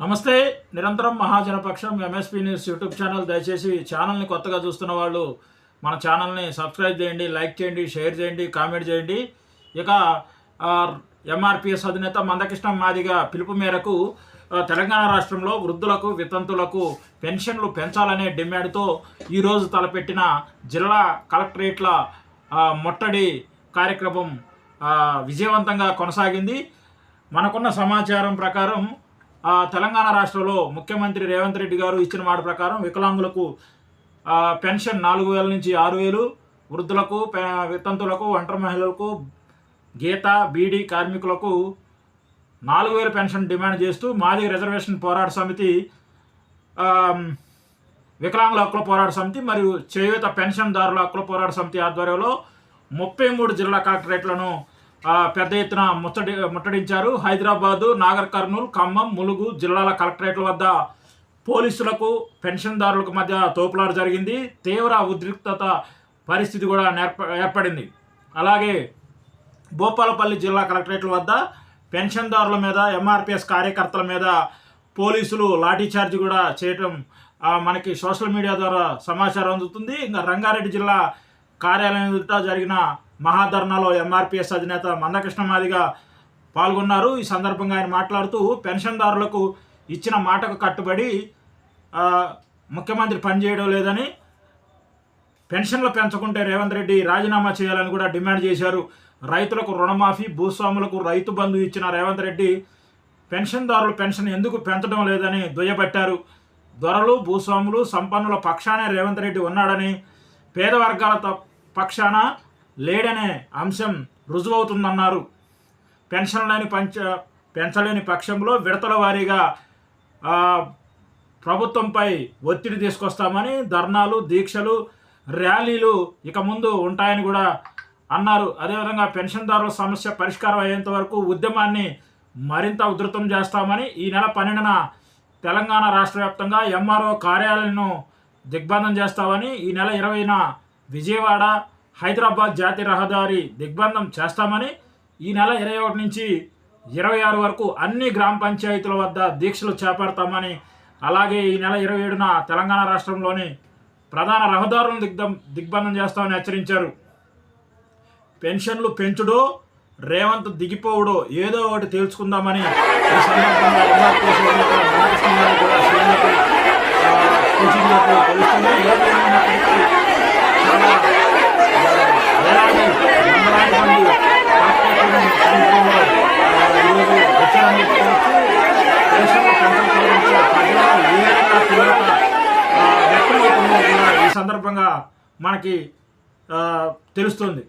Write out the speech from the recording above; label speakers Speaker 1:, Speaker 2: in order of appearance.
Speaker 1: నమస్తే నిరంతరం మహాజనపక్షం ఎంఎస్పీ న్యూస్ యూట్యూబ్ ఛానల్ దయచేసి ఛానల్ని కొత్తగా చూస్తున్న వాళ్ళు మన ఛానల్ని సబ్స్క్రైబ్ చేయండి లైక్ చేయండి షేర్ చేయండి కామెంట్ చేయండి. ఇక ఎంఆర్పిఎస్ అధినేత మందకృష్ణ మాదిగ పిలుపు మేరకు తెలంగాణ రాష్ట్రంలో వృద్ధులకు వితంతులకు పెన్షన్లు పెంచాలనే డిమాండ్తో ఈరోజు తలపెట్టిన జిల్లా కలెక్టరేట్ల మొట్టడి కార్యక్రమం విజయవంతంగా కొనసాగింది. మనకున్న సమాచారం ప్రకారం తెలంగాణ రాష్ట్రంలో ముఖ్యమంత్రి రేవంత్ రెడ్డి గారు ఇచ్చిన మాట ప్రకారం వికలాంగులకు పెన్షన్ నాలుగు వేల నుంచి ఆరు వేలు వృద్ధులకు పె- వితంతులకు ఒంటరి మహిళలకు గీత బీడీ కార్మికులకు నాలుగు వేల పెన్షన్ డిమాండ్ చేస్తూ మాది రిజర్వేషన్ పోరాట సమితి వికలాంగుల హక్కుల పోరాట సమితి మరియు చేయూత పెన్షన్దారుల హక్కుల పోరాట సమితి ఆధ్వర్యంలో ముప్పై మూడు జిల్లా కలెక్టరేట్లను పెద్ద ఎత్తున ముట్టడి ముట్టడించారు. హైదరాబాదు నాగర్ కర్నూలు ఖమ్మం ములుగు జిల్లాల కలెక్టరేట్ల వద్ద పోలీసులకు పెన్షన్దారులకు మధ్య తోపులాట జరిగింది. తీవ్ర ఉద్రిక్తత పరిస్థితి కూడా నేర్ప ఏర్పడింది. అలాగే భూపాలపల్లి జిల్లా కలెక్టరేట్ల వద్ద పెన్షన్దారుల మీద ఎంఆర్పిఎస్ కార్యకర్తల మీద పోలీసులు లాఠీచార్జ్ కూడా చేయటం మనకి సోషల్ మీడియా ద్వారా సమాచారం అందుతుంది. ఇంకా రంగారెడ్డి జిల్లా కార్యాలయం జరిగిన మహాధర్నాలో ఎంఆర్పిఎస్ అధినేత మందకృష్ణ మాదిగా పాల్గొన్నారు. ఈ సందర్భంగా ఆయన మాట్లాడుతూ పెన్షన్దారులకు ఇచ్చిన మాటకు కట్టుబడి ముఖ్యమంత్రి పనిచేయడం లేదని పెన్షన్లు పెంచకుంటే రేవంత్ రెడ్డి రాజీనామా చేయాలని కూడా డిమాండ్ చేశారు. రైతులకు రుణమాఫీ భూస్వాములకు రైతు బంధు ఇచ్చిన రేవంత్ రెడ్డి పెన్షన్దారులు పెన్షన్ ఎందుకు పెంచడం లేదని దుయ్యబట్టారు. దొరలు భూస్వాములు సంపన్నుల పక్షానే రేవంత్ రెడ్డి ఉన్నాడని పేద వర్గాల త- పక్షాన లేడనే అంశం రుజువవుతుందన్నారు. పెన్షన్లని పంచ పెంచలేని పక్షంలో విడతల వారీగా ప్రభుత్వంపై ఒత్తిడి తీసుకొస్తామని ధర్నాలు దీక్షలు ర్యాలీలు ఇక ముందు ఉంటాయని కూడా అన్నారు. అదేవిధంగా పెన్షన్దారుల సమస్య పరిష్కారం అయ్యేంత వరకు ఉద్యమాన్ని మరింత ఉధృతం చేస్తామని ఈ నెల పన్నెండున తెలంగాణ రాష్ట్ర వ్యాప్తంగా ఎంఆర్ఓ కార్యాలయాలను దిగ్బంధం చేస్తామని ఈ నెల ఇరవైన విజయవాడ హైదరాబాద్ జాతీయ రహదారి దిగ్బంధం చేస్తామని ఈ నెల ఇరవై ఒకటి నుంచి ఇరవై ఆరు వరకు అన్ని గ్రామ పంచాయతీల వద్ద దీక్షలు చేపడతామని అలాగే ఈ నెల ఇరవై ఏడున తెలంగాణ రాష్ట్రంలోని ప్రధాన రహదారులను దిగ్దం దిగ్బంధం చేస్తామని హెచ్చరించారు. పెన్షన్లు పెంచుడో రేవంత్ దిగిపోవుడో ఏదో ఒకటి తేల్చుకుందామని ఈ సందర్భంగా కూడా తెలుస్తుంది సందర్భంగా మనకి తెలుస్తుంది.